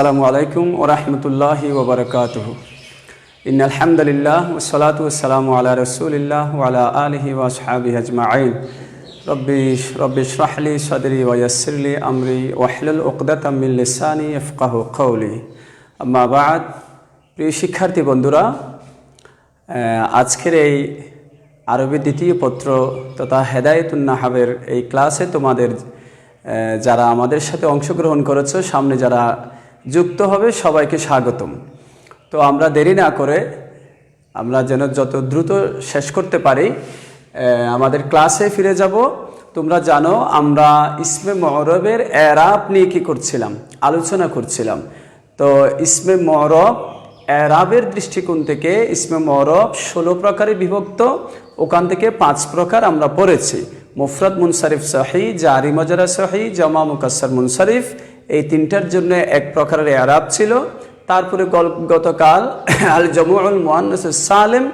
আসসালামু আলাইকুম ওরহমতুল্লাহি ওবরকাতুহ ইন আলহামদুলিল্লাহ ওসলাত ওসালামু আলা রসুলিল্লাহ ওয়ালা আলহি ওয়াসহাবি আজমাইন। রব্বিশ রব্বিশ রাহলি সদরি ওয়াসিরলি আমরি ওয়াহলুল উকদাত মিন লিসানি ইফকাহু কওলি। আম্মা প্রিয় শিক্ষার্থী বন্ধুরা আজকের এই আরবি দ্বিতীয় পত্র তথা হেদায়তুন্নাহাবের এই ক্লাসে তোমাদের যারা আমাদের সাথে অংশগ্রহণ করেছ, সামনে যারা যুক্ত হবে, সবাইকে স্বাগতম। তো আমরা দেরি না করে আমরা যেন যত দ্রুত শেষ করতে পারি আমাদের ক্লাসে ফিরে যাব। তোমরা জানো, আমরা ইসমে মহরবের এরাব নিয়ে কী করছিলাম? আলোচনা করছিলাম। তো ইসমে মহরব, এরাবের দৃষ্টিকোণ থেকে ইসমে মরব ষোলো প্রকারে বিভক্ত। ওখান থেকে পাঁচ প্রকার আমরা পড়েছি। মুফরত মুনসারিফ সাহি, জারি মজারা সাহি, জামা মুকাসর মুনসারিফ এই তিনটার জন্য এক প্রকারের এরাব ছিল। তারপরে গতকাল আল জমুল মোহান্নস সালেম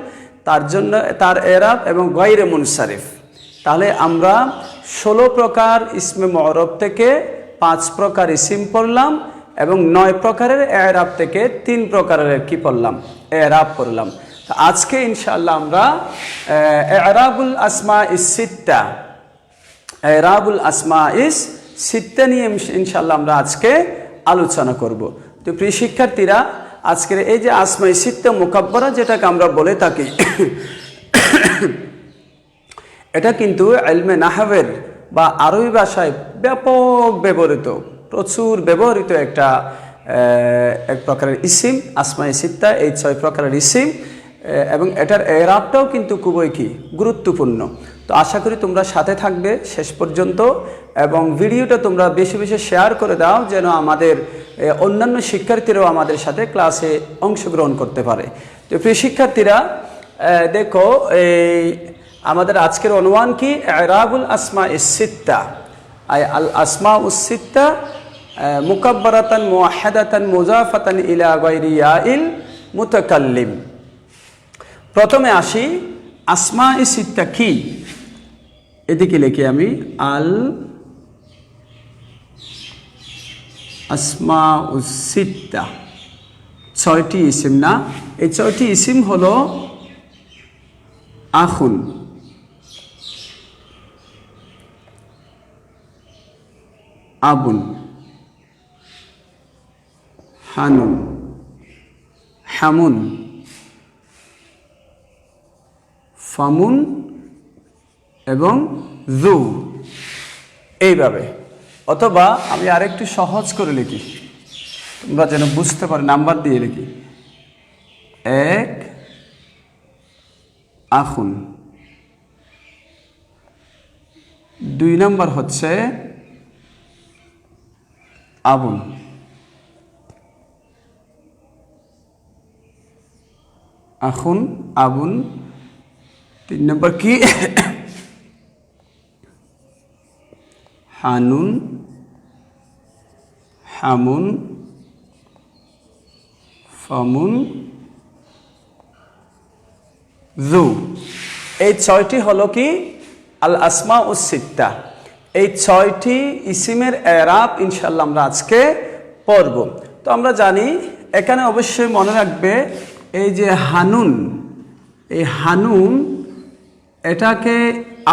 তার জন্য, তার এরাব এবং গৈরে মুনসারিফ। তাহলে আমরা ষোলো প্রকার ইসমে মরব থেকে পাঁচ প্রকার ইসিম পড়লাম এবং নয় প্রকারের এরাব থেকে তিন প্রকারের কি পড়লাম? এরাব পড়লাম। আজকে ইনশাল্লাহ আমরা এরাবুল আসমা ইস সিত্তা, এরাবুল আসমা ইস সিত্তা নিয়ে ইনশাল্লাহ আমরা আজকে আলোচনা করব। তো প্রিয় শিক্ষার্থীরা, আজকের এই যে আসমাই সিত্তা মোকাব্বরা যেটাকে আমরা বলে থাকি, এটা কিন্তু এলমে নাহাবের বা আরবি ভাষায় ব্যাপক ব্যবহৃত, প্রচুর ব্যবহৃত একটা এক প্রকারের ইসিম আসমাই সিত্তা এই ছয় প্রকারের ইসিম এবং এটার এরাবটাও কিন্তু খুবই কি, গুরুত্বপূর্ণ। তো আশা করি তোমরা সাথে থাকবে শেষ পর্যন্ত এবং ভিডিওটা তোমরা বেশি বেশি শেয়ার করে দাও যেন আমাদের অন্যান্য শিক্ষার্থীরাও আমাদের সাথে ক্লাসে অংশগ্রহণ করতে পারে। তো প্রিয় শিক্ষার্থীরা দেখো, এই আমাদের আজকের অনুমান কি? এরাবুল আসমা ইসিত্তা আই আল আসমা উসিত্তা মুকাব্বারাতান মুআহাদাতান মুজাফাতান ইলা ইয়াইল মুতাকাল্লিম। প্রথমে আসি আসমা ইসিত্তা কি? এদিকে লিখি আমি, আল আসমা উসিত্তা ছয়টি ইসিম না? এই ছয়টি ইসিম হল আখুন। আবুন। হানুন। হামুন। ফামুন। এবং জু এইভাবে। অথবা আমি আরেকটু সহজ করে লিখি। তোমরা যেন বুঝতে পারো, নাম্বার দিয়ে লিখি। এক, আখুন। দুই নম্বর হচ্ছে আবুন। আখুন, আবুন। তিন নম্বর কি? হানুন, হামুন, ফামুন, জু। এই ছয়টি হলো কি? আল আসমা ও সিত্তা। এই ছয়টি ইসিমের এরাব ইনশাল্লাহ আমরা আজকে পড়ব। তো আমরা জানি, এখানে অবশ্যই মনে রাখবে, এই যে হানুন, এই হানুন, এটাকে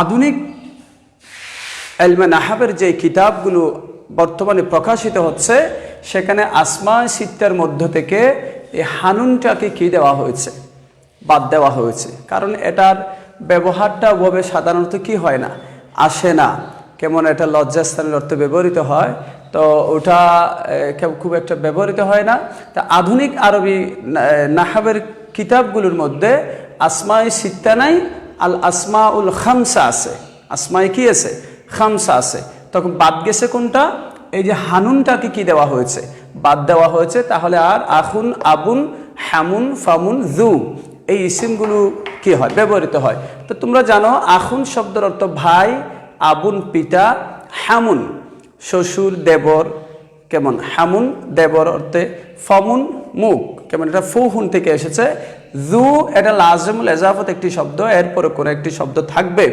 আধুনিক এলমে নাহাবের যে কিতাবগুলো বর্তমানে প্রকাশিত হচ্ছে, সেখানে আসমা সিত্তার মধ্য থেকে এই হানুনটাকে কি দেওয়া হয়েছে? বাদ দেওয়া হয়েছে। কারণ এটার ব্যবহারটা ওভাবে সাধারণত কি হয় না? আসে না। কেমন এটা লজ্জাস্থানের অর্থে ব্যবহৃত হয়, তো ওটা খুব একটা ব্যবহৃত হয় না। তা আধুনিক আরবি নাহাবের কিতাবগুলোর মধ্যে আসমাই সিত্তা নাই আল আসমা উল খামসা আছে। আসমাই কি আছে? খামসা আছে। তখন বাদ গেছে কোনটা? এই যে হানুনটাকে কি দেওয়া হয়েছে? বাদ দেওয়া হয়েছে, তাহলে আর আখুন, আবুন হ্যামুন ফামুন, জু এই ইসিমগুলো কি হয়? ব্যবহৃত হয়। তো তোমরা জানো, আখুন শব্দের অর্থ ভাই, আবুন পিতা হ্যামুন শ্বশুর, দেবর, কেমন? হামুন, দেবর অর্থে ফমুন, মুখ। কেমন? এটা ফুহুন থেকে এসেছে। জু এটা লাজমুল এজাফত একটি শব্দ এরপরে কোনো একটি শব্দ থাকবে।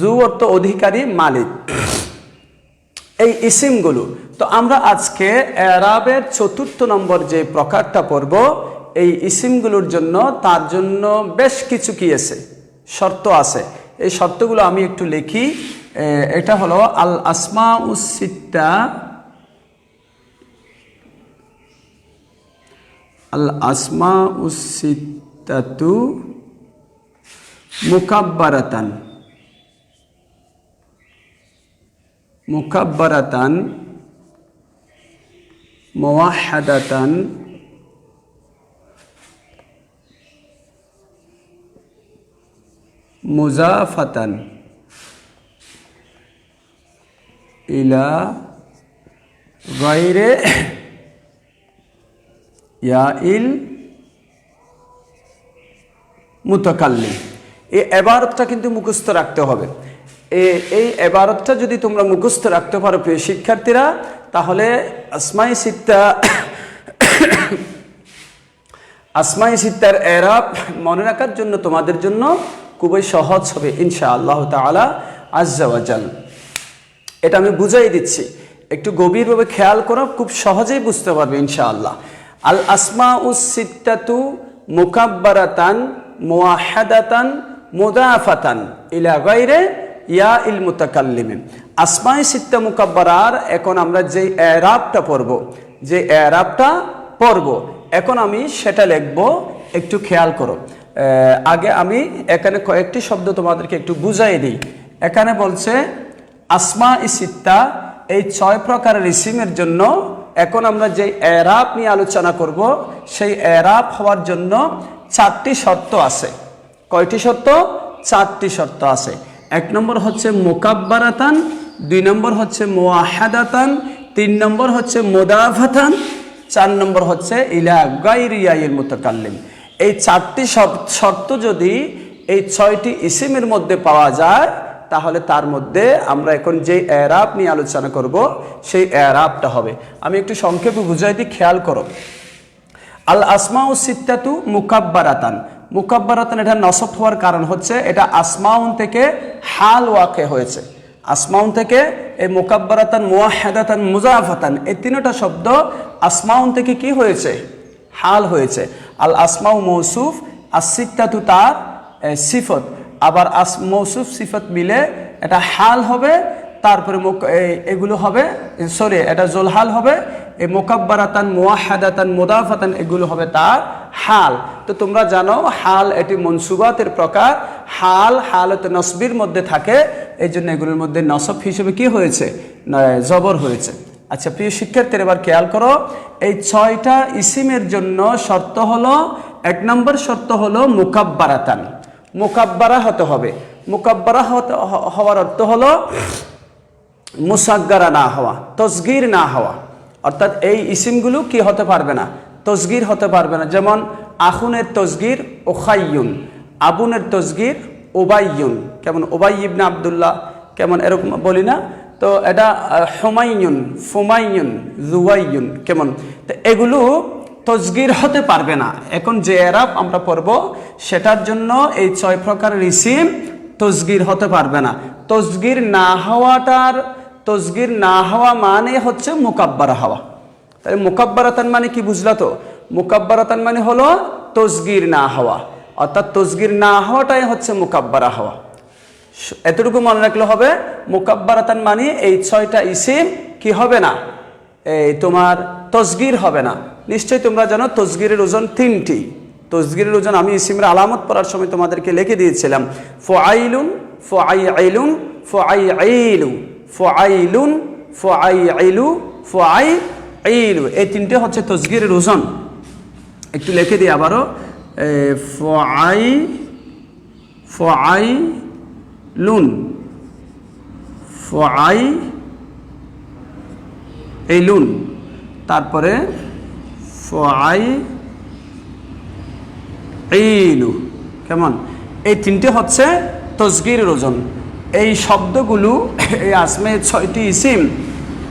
জু অর্থ অধিকারী, মালিক। এই ইসিমগুলো। তো আমরা আজকে এরাবের চতুর্থ নম্বর যে প্রকারটা পড়ব, এই ইসিমগুলোর জন্য তার জন্য বেশ কিছু কি আছে? শর্ত আছে। এই শর্তগুলো আমি একটু লিখি। এটা হলো আল আসমা উসিত্তা আল আসমা উসিত্তাতু মুকাব্বারাতান। মুকাব্বারাতান মোয়াহাদাতান মুজাফাতান। ইলা গাইরে ইয়াইল মুতাকাল্লিম। এই এবারতটা কিন্তু মুখস্থ রাখতে হবে। এই এবারতটা যদি তোমরা মুখস্থ রাখতে পারো প্রিয় শিক্ষার্থীরা, তাহলে আসমাই সিত্তা, আসমাই সিত্তার এরাব মনে রাখার জন্য তোমাদের জন্য খুবই সহজ হবে ইনশা আল্লাহ তালা আজ্জাওয়াজাল এটা আমি বুঝাই দিচ্ছি। একটু গভীরভাবে খেয়াল করো, খুব সহজেই বুঝতে পারবে, ইনশাআল্লাহ। আল আসমা উসিত্তাতু মুকাব্বারাতান মুয়াহাদাতান মুদাফাতান ইলা গাইরে ইয়া ইল মুতাকাল্লিমিন আসমাই সিত্তা মুকাব্বারার, এখন আমরা যে এরাবটা পড়ব, যে এরাবটা পড়ব, এখন আমি সেটা লিখব, একটু খেয়াল করো। আগে আমি এখানে কয়েকটি শব্দ তোমাদেরকে একটু বুঝাই দিই। এখানে বলছে আসমা ই ইসিত্তা এই ছয় প্রকারের ইসিমের জন্য এখন আমরা যে এরাব নিয়ে আলোচনা করব, সেই এরাব হওয়ার জন্য চারটি শর্ত আছে। কয়টি শর্ত? চারটি শর্ত আছে। এক নম্বর হচ্ছে মোকাব্বারাতান, দুই নম্বর হচ্ছে মোয়াহাদাতান তিন নম্বর হচ্ছে মোদাফাতান, চার নম্বর হচ্ছে ইলা গাইরিয়াইল মুতাকাল্লিম। এই চারটি শর্ত যদি এই ছয়টি ইসিমের মধ্যে পাওয়া যায় তাহলে তার মধ্যে আমরা এখন যে এরাব নিয়ে আলোচনা করব, সেই এরাবটা হবে। আমি একটু সংক্ষেপে বুঝাই দিই, খেয়াল করো। আল আসমাউ সিত্তাতু মুকাব্বারাতান। মুকাব্বারাতান এটা নসব হওয়ার কারণ হচ্ছে এটা আসমাউন থেকে হাল ওয়াকে হয়েছে। আসমাউন থেকে এই মুকাব্বারাতান মুয়াহাদাতান মুজাফাতান, এই তিনটা শব্দ আসমাউন থেকে কি হয়েছে? হাল হয়েছে। আল আসমাউ মৌসুফ আর আসিত্তাতু তার সিফত। আবার আস মৌসুফ সিফত মিলে এটা হাল হবে, তারপরে এগুলো হবে, সরি, এটা জোলহাল হবে এই মোকাব্বারাতান, মোয়াহাদাতান, মোদাফাতান, এগুলো হবে তার হাল। তো তোমরা জানো, হাল এটি মনসুবাতের প্রকার। হাল হালত নসবির মধ্যে থাকে এই জন্য এগুলোর মধ্যে নসব হিসেবে কি হয়েছে? জবর হয়েছে। আচ্ছা প্রিয় শিক্ষার্থীর, এবার খেয়াল করো, এই ছয়টা ইসিমের জন্য শর্ত হলো, এক নম্বর শর্ত হলো মুকাব্বারাতান। মুকাব্বারা হতে হবে। মুকাব্বারা হওয়ার অর্থ হলো মুসাগ্গারা না হওয়া তসগির না হওয়া। অর্থাৎ এই ইসিমগুলো কি হতে পারবে না? তসগির হতে পারবে না। যেমন আখুনের তসগির ওখাইয়ুন আবুনের তসগির ওবাইয়ুন কেমন? ওবাই ইবনে আবদুল্লাহ কেমন? এরকম বলি না। তো এটা আহ, হুমায়ুন ফুমাইয়ুন জুয়াইয়ুন কেমন? তো এগুলো তসগির হতে পারবে না। এখন যে এরাব আমরা পড়ব, সেটার জন্য এই ছয় প্রকারের ইসিম তসগির হতে পারবে না। তসগির না হওয়াটার, তসগির না হওয়া মানে হচ্ছে মুকাব্বারা হওয়া। তাহলে মুকাব্বারাতান মানে কি বুঝলা তো? মুকাব্বারাতান মানে হলো তসগির না হওয়া। অর্থাৎ তসগির না হওয়াটাই হচ্ছে মুকাব্বারা হওয়া। এতটুকু মনে রাখলে হবে মুকাব্বারাতান মানে এই ছয়টা ইসিম কি হবে না? এই তোমার তসগির হবে না। নিশ্চয়ই তোমরা জানো তসগিরের ওজন তিনটি। তসগিরের ওজন আমি ইসিমের আলামত পড়ার সময় তোমাদেরকে লিখে দিয়েছিলাম। ফআইলুন ফআইলুন ফআইলু ফআইলুন আই ফআইলু এই তিনটে হচ্ছে তসগিরের ওজন। একটু লিখে দিই আবারও। ফো আই ফআই আই লুন ফো আই এই লুন তারপরে ফআই কেমন? এই তিনটে হচ্ছে তসগিরের ওজন। এই শব্দগুলো, এই আসমে ছয়টি ইসিম,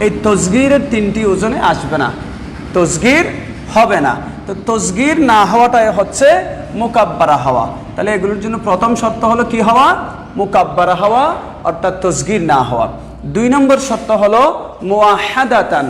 এই তসগিরের তিনটি ওজনে আসবে না। তসগির হবে না। তো তসগির না হওয়াটাই হচ্ছে মোকাব্বারা হওয়া। তাহলে এগুলোর জন্য প্রথম শর্ত হলো কি হওয়া? মোকাব্বারা হওয়া, অর্থাৎ তসগির না হওয়া। দুই নম্বর শর্ত হলো মুয়াহাদাতান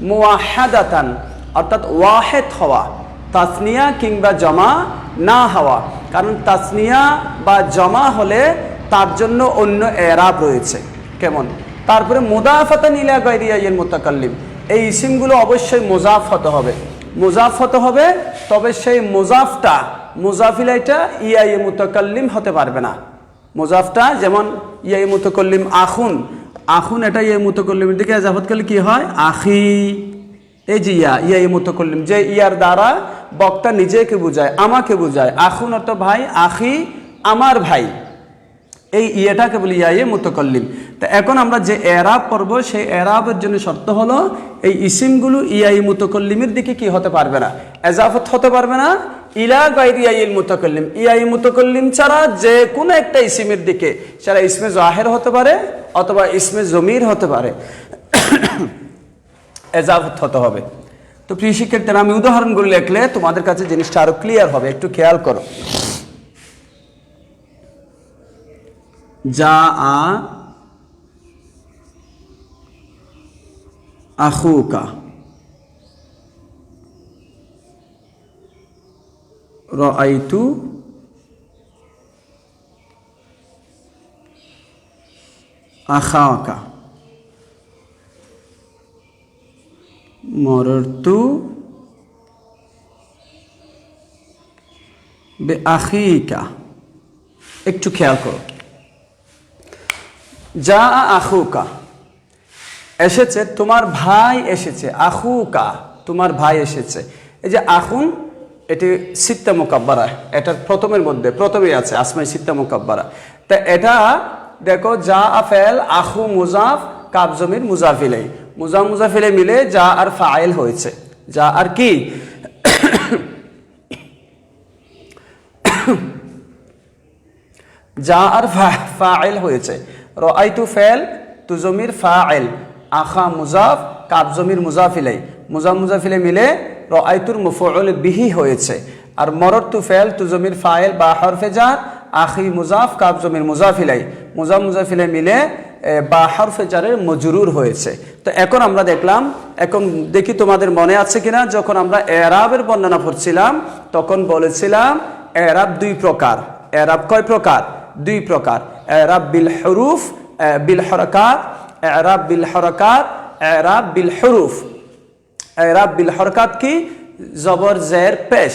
মুয়াহাদাতান অর্থাৎ ওয়াহেদ হওয়া, তাসনিয়া কিংবা জমা না হওয়া। কারণ তাসনিয়া বা জমা হলে তার জন্য অন্য এরাব রয়েছে। কেমন? তারপরে মুদাফাতান ইলা গায়রিয়া ইল মুতাকাল্লিম। এই ইসিমগুলো অবশ্যই মুজাফ হতে হবে। মুজাফ হতে হবে, তবে সেই মুজাফটা, মুজাফিলাইটা ইয়া ই মুতাকাল্লিম হতে পারবে না। মুজাফটা যেমন ইয়া মুতকল্লিম আখুন আখুন এটা ইয়া মুতকল্লিমের দিকে করলে কি হয়? আখি। এই যে ইয়া ইয়া ই মুতকল্লিম যে ইয়ার দ্বারা বক্তা নিজেকে বুঝায়, আমাকে বুঝায় আখুন অত ভাই, আখি আমার ভাই। এই ইয়েটাকে বলি ইয়া মুতকল্লিম তা এখন আমরা যে এরাব পড়ব, সেই এরাবের জন্য শর্ত হলো, এই ইসিমগুলো ইয়াই মুতকল্লিমের দিকে কি হতে পারবে না? এজাফত হতে পারবে না? ইলা গাইরিয়াইল মুতকল্লিম ইয়াই মুতকল্লিম ছাড়া যে কোনো একটা ইসিমের দিকে সেটা ইসমে জাহের হতে পারে, অথবা ইসমে জমির হতে পারে। এজাফত হতে হবে। তো প্রিয় শিক্ষার্থীরা, আমি উদাহরণগুলো লিখলে তোমাদের কাছে জিনিসটা আরও ক্লিয়ার হবে, একটু খেয়াল করো। যা আ আখুকা। রাআইতু আখাকা। মররতু বে আখিকা। একটু খেয়াল করো। যা আখুকা। এসেছে, তোমার ভাই এসেছে। আখুকা, তোমার ভাই এসেছে। এই যে আখুন, এটি সিত্তা মোকাব্বারা। এটার প্রথমের মধ্যে, প্রথমেই আছে, আসমাই সিত্তা মোকাব্বারা। তা এটা, দেখো যা আফেল আখু মুজাফ, কাবজমির মুজাফিলাই। মুজা মুজাফিলে মিলে যা আর ফাইল হয়েছে। যা আর কি? যা আর ফাইল হয়েছে। রাইতু ফেল তুজমির ফাইল। আখা মুজাফ, কাব জমির মুজাফিলাই মুজা মুজাফিলে মিলে রাইতুর মুফউল বিহি হয়েছে। আর মরর তু ফেল তুজমির ফাইল বা হরফে জার, আখি মুজাফ, কাব জমির মুজাফিলাই মুজা মুজাফিলে মিলে বা হরফে জারের মজরুর হয়েছে। তো এখন আমরা দেখলাম, এখন দেখি তোমাদের মনে আছে কিনা, যখন আমরা এরাবের বর্ণনা পড়ছিলাম, তখন বলেছিলাম, এরাব দুই প্রকার। এরাব কয় প্রকার? দুই প্রকার। এরাব বিল হরুফ বিল হরকাত, এরাব বিল হরকাত, এরাব বিল হরুফ। এরাব বিল হরকাত কি? জবর, জের, পেশ।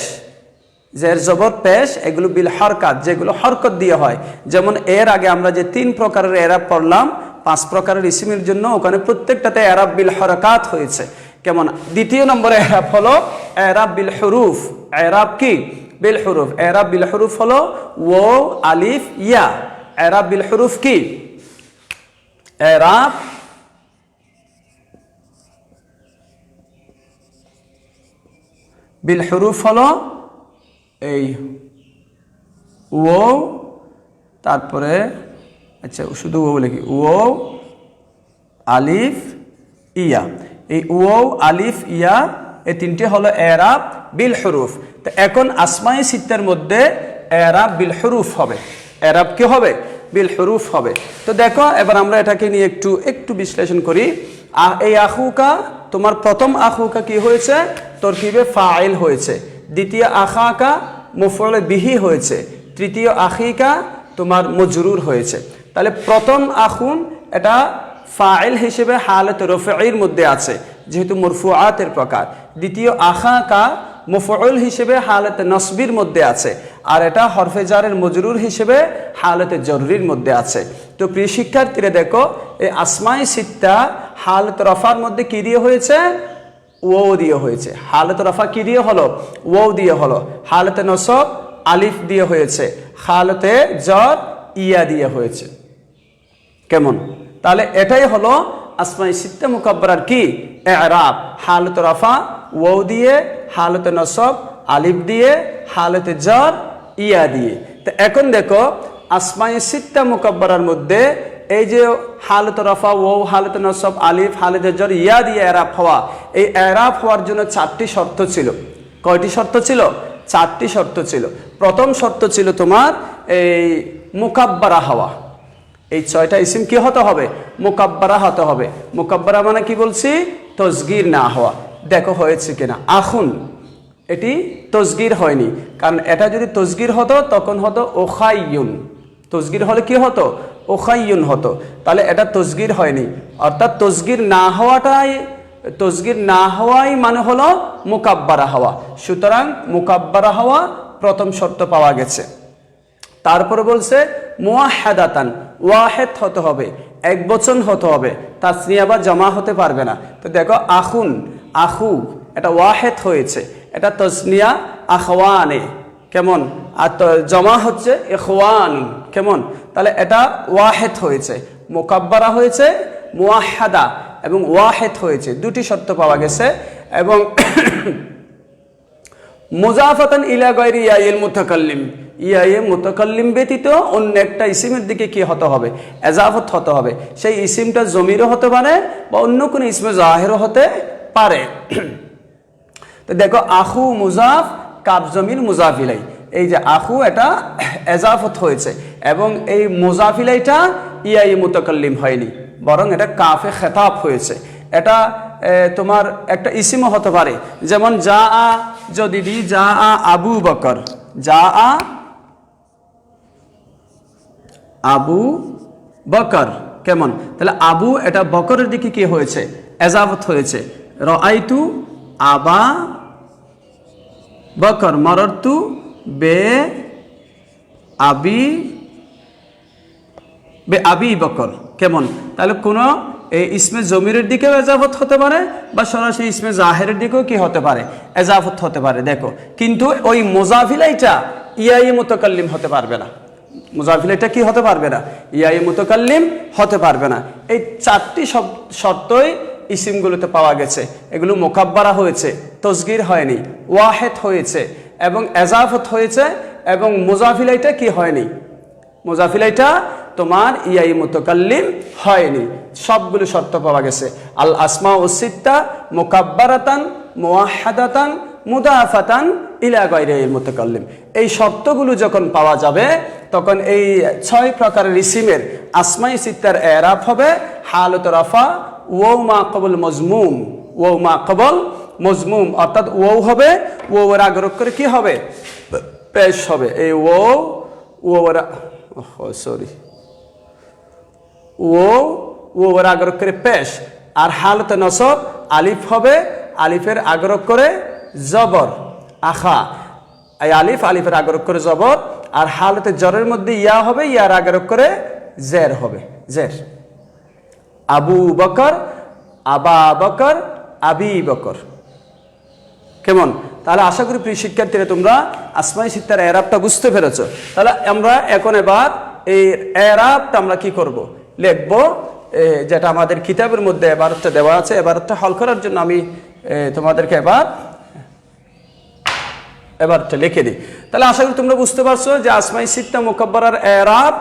জের জবর পেশ, এগুলো বিল হরকাত, যেগুলো হরকত দিয়ে হয়। যেমন এর আগে আমরা যে তিন প্রকারের এরাব পড়লাম, পাঁচ প্রকারের ইসিমের জন্য ওখানে প্রত্যেকটাতে এরাব বিল হরকাত হয়েছে। কেমন? দ্বিতীয় নম্বরে এরাব হলো এরাব বিল হরুফ। এরাব কি? বিল হরুফ। এরাব বিল হরুফ হলো ও আলিফ, ইয়া। এরাব বিল হরুফ কি? এরাব বিল হরুফ হলো এই ও তারপরে আচ্ছা শুধু ও লিখি। ও আলিফ, ইয়া। এই ও আলিফ, ইয়া, এই তিনটে হলো এরাব বিল হরুফ। তো এখন আসমাই সিত্তের মধ্যে এরাব বিল হরুফ হবে। এরাব কি হবে? বিল হরুফ হবে। তো দেখো, এবার আমরা এটাকে নিয়ে একটু একটু বিশ্লেষণ করি। এই আহুকা তোমার প্রথম আহুকা কি হয়েছে? তোর তরকিবে ফাইল হয়েছে। দ্বিতীয় আখাকা মুফলে বিহি হয়েছে। তৃতীয় আখিকা তোমার মজরুর হয়েছে। তাহলে প্রথম আখুন এটা ফাইল হিসেবে হালত রফির মধ্যে আছে, যেহেতু মরফুআতের প্রকার। দ্বিতীয় আখাকা মুফউল হিসেবে হালতে নসবির মধ্যে আছে, আর এটা হরফেজারের মজরুর হিসেবে হালতে জরুরির মধ্যে আছে। তো প্রিয় শিক্ষার্থীরা দেখো, এই আসমাই সিত্তা হালত রফার মধ্যে কি দিয়ে হয়েছে? ও দিয়ে হয়েছে। হালত রফা কি দিয়ে হলো? ও দিয়ে হলো। হালতে নসব আলিফ দিয়ে হয়েছে। হালতে জর, ইয়া দিয়ে হয়েছে। কেমন? তাহলে এটাই হলো আসমাই সিত্তে মুকাব্বরার কি? এরাব। হালত রফা ও দিয়ে, হালতে নসব, আলিফ দিয়ে, হালতে জর, ইয়া দিয়ে। তো এখন দেখো, আসমাই সিত্তা মুকাব্বরার মধ্যে এই যে হালত রফা ও হালত নসব, আলিফ, হালত জর, ইয়া দিয়ে এরাব হওয়া, এই এরাফ হওয়ার জন্য চারটি শর্ত ছিল। কয়টি শর্ত ছিল? চারটি শর্ত ছিল। প্রথম শর্ত ছিল তোমার এই মুকাব্বারা হওয়া। এই ছয়টা ইসিম কি হতে হবে? মোকাব্বারা হতে হবে। মোকাব্বারা মানে কি বলছি? তসগির না হওয়া। দেখো হয়েছে কিনা। আখুন, এটি তসগির হয়নি। কারণ এটা যদি তসগির হতো, তখন হতো ওখাইয়ুন। তসগির হলে কি হতো? ওখাইয়ুন হতো। তাহলে এটা তসগির হয়নি। অর্থাৎ তসগির না হওয়াটাই, তসগির না হওয়াই মানে হলো মোকাব্বারা হওয়া। সুতরাং মোকাব্বারা হওয়া প্রথম শর্ত পাওয়া গেছে। তারপরে বলছে মুয়াহাদাতান ওয়াহেদ হতে হবে এক বচন হতে হবে। তাসনিয়া বা জমা হতে পারবে না। তো দেখো, আখুন, আখু, এটা ওয়াহেদ হয়েছে। এটা তসনিয়া আখওয়ানে। কেমন? আর জমা হচ্ছে এখওয়ান কেমন? তাহলে এটা ওয়াহেদ হয়েছে। মোকাব্বারা হয়েছে মুয়াহাদা এবং ওয়াহেদ হয়েছে। দুটি শর্ত পাওয়া গেছে এবং মুজাফাতান ইলা গয়রি ইয়াইল মুতাকাল্লিম। ইয়ায়ে মুতাকাল্লিম ব্যতীত অন্য একটা ইসিমের দিকে কি হতে হবে? এজাফত হতে হবে। সেই ইসিমটা জমিরও হতে পারে বা অন্য কোনো ইসমে জাহেরও হতে পারে। তো দেখো আহু মুজাফ কাব জমির মুজাফিলাই। এই যে আখু, এটা এজাফত হয়েছে এবং এই মুজাফিলাইটা ইয়াই মুতাকাল্লিম হয়নি, বরং এটা কাফে খেতাব হয়েছে। এটা তোমার একটা ইসিমও হতে পারে, যেমন যা আ যদি দি যা আ আবু বকর যা আ আবু বকর, কেমন? তাহলে আবু, এটা বকরের দিকে কি হয়েছে? এজাবত হয়েছে। রাইতু আবা বকর মরতু বে আবি বে আবি বকর। কেমন? তাহলে কোনো এই ইসমে জমিরের দিকেও এজাফত হতে পারে বা সরাসরি ইসমে জাহেরের দিকেও কি হতে পারে? এজাফত হতে পারে, দেখো। কিন্তু ওই মোজাফিলাইটা ইয়াই মুতাকাল্লিম হতে পারবে না। মুজাফিলাইটা কি হতে পারবে না? ইয়াই মুতাকাল্লিম হতে পারবে না। এই চারটি শর্তই ইসিমগুলোতে পাওয়া গেছে। এগুলো মোকাব্বারা হয়েছে, তসগির হয়নি, ওয়াহেদ হয়েছে এবং এজাফত হয়েছে এবং মুজাফিলাইটা কি হয়নি? মুজাফিলাইটা তোমার ইয়াই মুতকাল্লিম হয়নি। সবগুলো শর্ত পাওয়া গেছে। আল আসমা ও সিত্তা মোকাব্বারাতান মোয়াহাদাতান মুদাফাতান ইলা মুতাকাল্লিম। এই শর্তগুলো যখন পাওয়া যাবে, তখন এই ছয় প্রকারের ইসিমের আসমাই সিত্তার এরাফ হবে, হালত রাফা ও মা কবল মজমুম ও মা কবল মজমুম। অর্থাৎ ও হবে ও এর আগ্রহ করে কি হবে? পেশ হবে। এই ও ও সরি ও ও ওর আগ্রহ করে পেশ। আর হালতে নসব আলিফ হবে, আলিফের আগ্রহ করে জবর। আখা এই আলিফ, আলিফের আগ্রহ করে জবর। আর হালতে জ্বরের মধ্যে ইয়া হবে, ইয়ার আগ্রহ করে জের হবে। জের। আবু বকর, আবা বকর, আবি বকর। কেমন? তাহলে আশা করি প্রিয় শিক্ষার্থীরা তোমরা আসমাই সিত্তার এরাবটা বুঝতে পেরেছ। তাহলে আমরা এখন এবার এই এরাবটা আমরা কি করব? লিখব যেটা আমাদের কিতাবের মধ্যে এবারটা দেওয়া আছে। এবারটা হল করার জন্য আমি তোমাদেরকে এবার এবারটা লিখে দিই। তাহলে আশা করি তোমরা বুঝতে পারছ যে আসমাই সিদ্ধা মোকাব্বরার এরাব,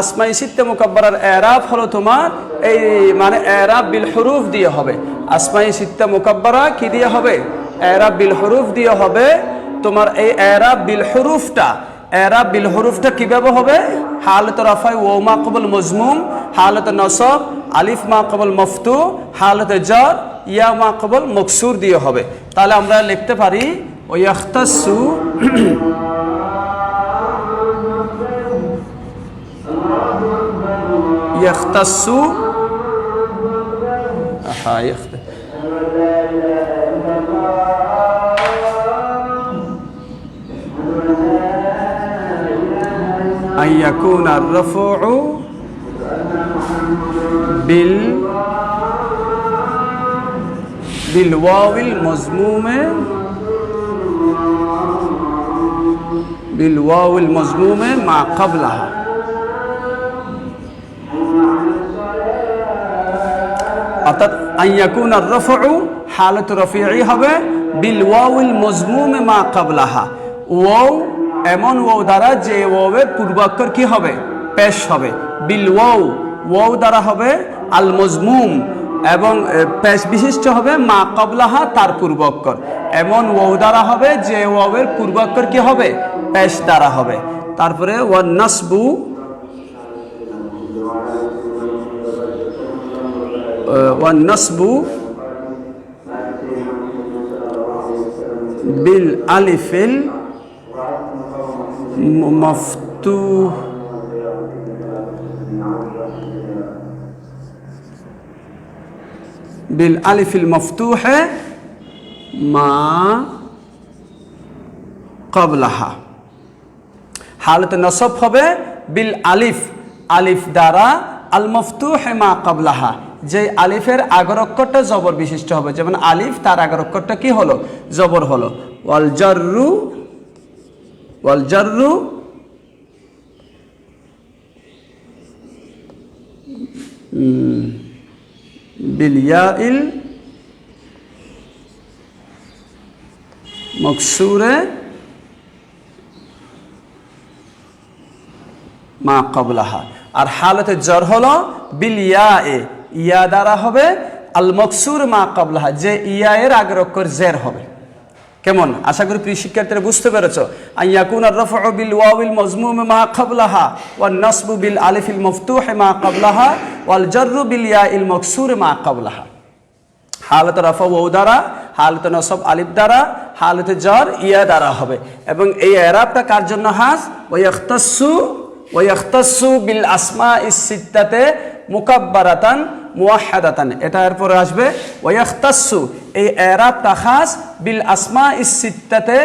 আসমাই সিত্তা মোকাব্বরার এরাব হলো তোমার এই মানে এরাব বিল হরুফ দিয়ে হবে। আসমাই সিদ্ধা মোকাব্বরা কি দিয়ে হবে? এরাব বিল হরুফ দিয়ে হবে। তোমার এই এরাব বিল হরুফটা, এরাব বিল হরুফটা কীভাবে হবে? হালত রাফাই ও মাকবুল মজমুম, হালত নসব, আলিফ মাকবুল মফতু, হালত জর ইয়া মাকবুল মকসুর দিয়ে হবে। তাহলে আমরা লিখতে পারি ওই আখতাসু يختص. أها يختص أن يكون الرفع بال بالواو المضمومه بالواو المضمومة مع قبلها. অর্থাৎ আইয়াকুন আর রফু হালত রফিআই হবে বিল ওয়াউল মজমুমে মা কাবলাহা এমন দ্বারা যে পূর্বাক্ষর কি হবে? পেশ হবে। বিল ওয়াও ওয়াও দ্বারা হবে আল মজমুম এবং পেশ বিশিষ্ট হবে মা কবলাহা তার পূর্বাক্ষর। এমন ওয়াও দ্বারা হবে যে ওয়াওয়ের পূর্বাক্ষর কি হবে? পেশ দ্বারা হবে। তারপরে ওয়ান নাসবু ওয়ান নসবু বিল আলিফিল মফতু বিল আলিফিল মফতুহে মা কবলাহা হালত নসব হবে বিল আলিফ আলিফ দ্বারা আল মফতুহ মা কবলাহা যে আলিফের আগর অক্ষরটা জবর বিশিষ্ট হবে। যেমন আলিফ তার আগর অক্ষরটা কি হলো? জবর হলো। ওয়াল জাররু ওয়াল জাররু উম, বিল ইয়াইল মকসুরে মা কবলাহা। আর হালতে জ্বর হলো বিলিয়া এ ইয়া দ্বারা হবে আল মকসুর মা কবলাহা যে ইয়া এর আগের জের হবে। কেমন? আশা করি প্রিয় শিক্ষার্থীরা বুঝতে পেরেছ। আইয়াকুন রফউ বিল ওয়াউল মজমুম মা কবলাহা ওয়ান নাসবু বিল আলিফিল মফতুহ মা কবলাহা ওয়াল জাররু বিল ইয়াইল মকসুর মা কবলাহা হালত রফা ও দ্বারা, হালত নসব আলিফ দ্বারা, হালত জ্বর ইয়া দ্বারা হবে। এবং এই এরাবটা কার জন্য হাস? ওয়াখতাসু ওয়াখতাসু বিল আসমা ইসিত্তাতে মুকাব্বারাতান মুয়াহাদাতান এটা এরপরে আসবে ওয়াখতাসু এই এরাবটা খাস, বিল আসমা ইসিত্তাতে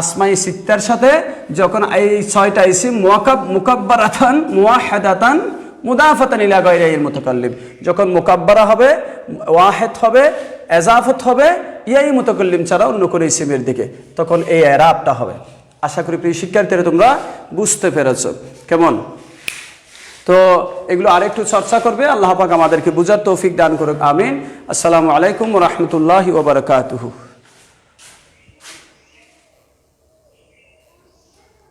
আসমা ইসিত্তার সাথে, যখন এই ছয়টা ইসিম মুয়াকাব মুকাব্বারাতান মুয়াহাদাতান মুদাফাতান ইলা গায়রিল মুতাকাল্লিম যখন মুকাব্বারা হবে, ওয়াহেদ হবে, এজাফত হবে, ইয়াই মুতাকাল্লিম ছাড়া অন্য কোনো ইসিমের দিকে। তখন এই এরাবটা হবে। আশা করি প্রিয় শিক্ষার্থীরা তোমরা বুঝতে পেরেছ। কেমন? তো এগুলো আরেকটু চর্চা করবে। আল্লাহ পাক আমাদেরকে বুঝার তৌফিক দান করুক। আমিন। আসসালামু আলাইকুম রহমতুল্লাহি ওবরাকাতুহু